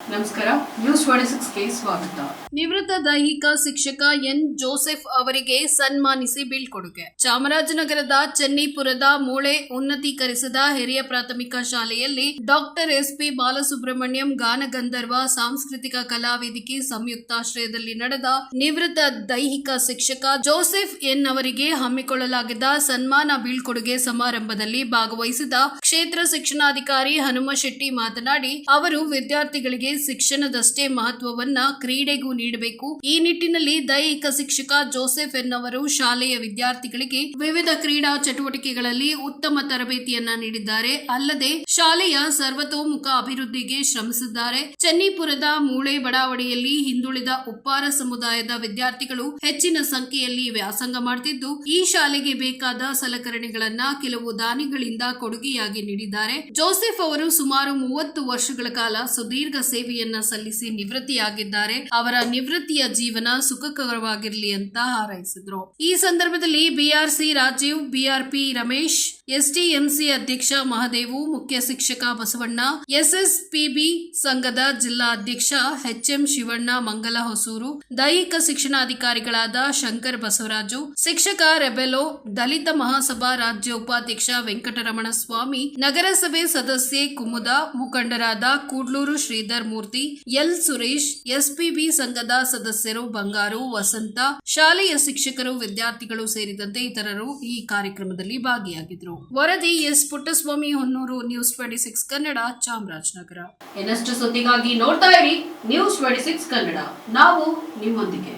ನಮಸ್ಕಾರ ನ್ಯೂಸ್ ಸ್ವಾಗತ. ನಿವೃತ್ತ ದೈಹಿಕ ಶಿಕ್ಷಕ ಎನ್. ಜೋಸೆಫ್ ಅವರಿಗೆ ಸನ್ಮಾನಿಸಿ ಬೀಳ್ಕೊಡುಗೆ ಚಾಮರಾಜನಗರದ ಚೆನ್ನಿಪುರದ ಮೂಳೆ ಉನ್ನತೀಕರಿಸಿದ ಹಿರಿಯ ಪ್ರಾಥಮಿಕ ಶಾಲೆಯಲ್ಲಿ ಡಾಕ್ಟರ್ ಎಸ್ ಪಿ ಬಾಲಸುಬ್ರಹ್ಮಣ್ಯಂ ಗಾನಗಂಧರ್ವ ಸಾಂಸ್ಕೃತಿಕ ಕಲಾವೇದಿಕೆ ಸಂಯುಕ್ತಾಶ್ರಯದಲ್ಲಿ ನಡೆದ ನಿವೃತ್ತ ದೈಹಿಕ ಶಿಕ್ಷಕ ಜೋಸೆಫ್ ಎನ್. ಅವರಿಗೆ ಹಮ್ಮಿಕೊಳ್ಳಲಾಗಿದ್ದ ಸನ್ಮಾನ ಬೀಳ್ಕೊಡುಗೆ ಸಮಾರಂಭದಲ್ಲಿ ಭಾಗವಹಿಸಿದ ಕ್ಷೇತ್ರ ಶಿಕ್ಷಣಾಧಿಕಾರಿ ಹನುಮಶೆಟ್ಟಿ ಮಾತನಾಡಿ, ಅವರು ವಿದ್ಯಾರ್ಥಿಗಳಿಗೆ ಶಿಕ್ಷಣದಷ್ಟೇ ಮಹತ್ವವನ್ನ ಕ್ರೀಡೆಗೂ ನೀಡಬೇಕು. ಈ ನಿಟ್ಟಿನಲ್ಲಿ ದೈಹಿಕ ಶಿಕ್ಷಕ ಜೋಸೆಫ್ ಎನ್ ಅವರು ಶಾಲೆಯ ವಿದ್ಯಾರ್ಥಿಗಳಿಗೆ ವಿವಿಧ ಕ್ರೀಡಾ ಚಟುವಟಿಕೆಗಳಲ್ಲಿ ಉತ್ತಮ ತರಬೇತಿಯನ್ನ ನೀಡಿದ್ದಾರೆ. ಅಲ್ಲದೆ ಶಾಲೆಯ ಸರ್ವತೋಮುಖ ಅಭಿವೃದ್ಧಿಗೆ ಶ್ರಮಿಸಿದ್ದಾರೆ. ಚೆನ್ನಿಪುರದ ಮೂಳೆ ಬಡಾವಣೆಯಲ್ಲಿ ಹಿಂದುಳಿದ ಉಪ್ಪಾರ ಸಮುದಾಯದ ವಿದ್ಯಾರ್ಥಿಗಳು ಹೆಚ್ಚಿನ ಸಂಖ್ಯೆಯಲ್ಲಿ ವ್ಯಾಸಂಗ ಮಾಡುತ್ತಿದ್ದು ಈ ಶಾಲೆಗೆ ಬೇಕಾದ ಸಲಕರಣೆಗಳನ್ನ ಕೆಲವು ದಾನಿಗಳಿಂದ ಕೊಡುಗೆಯಾಗಿ ನೀಡಿದ್ದಾರೆ. ಜೋಸೆಫ್ ಅವರು ಸುಮಾರು ಮೂವತ್ತು ವರ್ಷಗಳ ಕಾಲ ಸುದೀರ್ಘ ಸೇವೆಯನ್ನ ಸಲ್ಲಿಸಿ ನಿವೃತ್ತಿಯಾಗಿದ್ದಾರೆ. ಅವರ ನಿವೃತ್ತಿಯ ಜೀವನ ಸುಖಕರವಾಗಿರಲಿ ಅಂತ ಹಾರೈಸಿದ್ರು. ಈ ಸಂದರ್ಭದಲ್ಲಿ BRC Rajeev, BRP Ramesh STMC ಅಧ್ಯಕ್ಷ ಮಹದೇವು, ಮುಖ್ಯ ಶಿಕ್ಷಕ ಬಸವಣ್ಣ, ಎಸ್ಎಸ್ಪಿಬಿ ಸಂಘದ ಜಿಲ್ಲಾ ಅಧ್ಯಕ್ಷ ಎಚ್ಎಂ ಶಿವಣ್ಣ ಮಂಗಲ ಹೊಸೂರು ದೈಹಿಕ ಶಿಕ್ಷಣಾಧಿಕಾರಿಗಳಾದ ಶಂಕರ್ ಬಸವರಾಜು, ಶಿಕ್ಷಕ ರೆಬೆಲೋ, ದಲಿತ ಮಹಾಸಭಾ ರಾಜ್ಯ ಉಪಾಧ್ಯಕ್ಷ ವೆಂಕಟರಮಣ ಸ್ವಾಮಿ ನಗರಸಭೆ ಸದಸ್ಯೆ ಕುಮುದ, ಮುಖಂಡರಾದ ಕೂಡ್ಲೂರು ಶ್ರೀಧರ್ ಮೂರ್ತಿ, ಎಲ್ ಸುರೇಶ್, ಎಸ್ಪಿಬಿ ಸಂಘದ ಸದಸ್ಯರು ಬಂಗಾರು, ವಸಂತ, ಶಾಲೆಯ ಶಿಕ್ಷಕರು, ವಿದ್ಯಾರ್ಥಿಗಳು ಸೇರಿದಂತೆ ಇತರರು ಈ ಕಾರ್ಯಕ್ರಮದಲ್ಲಿ ಭಾಗಿಯಾಗಿದ್ದರು. ವರದಿ S Puttaswamy Honnur news twenty six Kannada, Chamarajanagar. ಇನ್ನಷ್ಟು ಸುದ್ದಿಗಾಗಿ ನೋಡ್ತಾ ಇರಿ ನ್ಯೂಸ್ ಟ್ವೆಂಟಿ ಸಿಕ್ಸ್ ಕನ್ನಡ. ನಾವು ನಿಮ್ಮೊಂದಿಗೆ.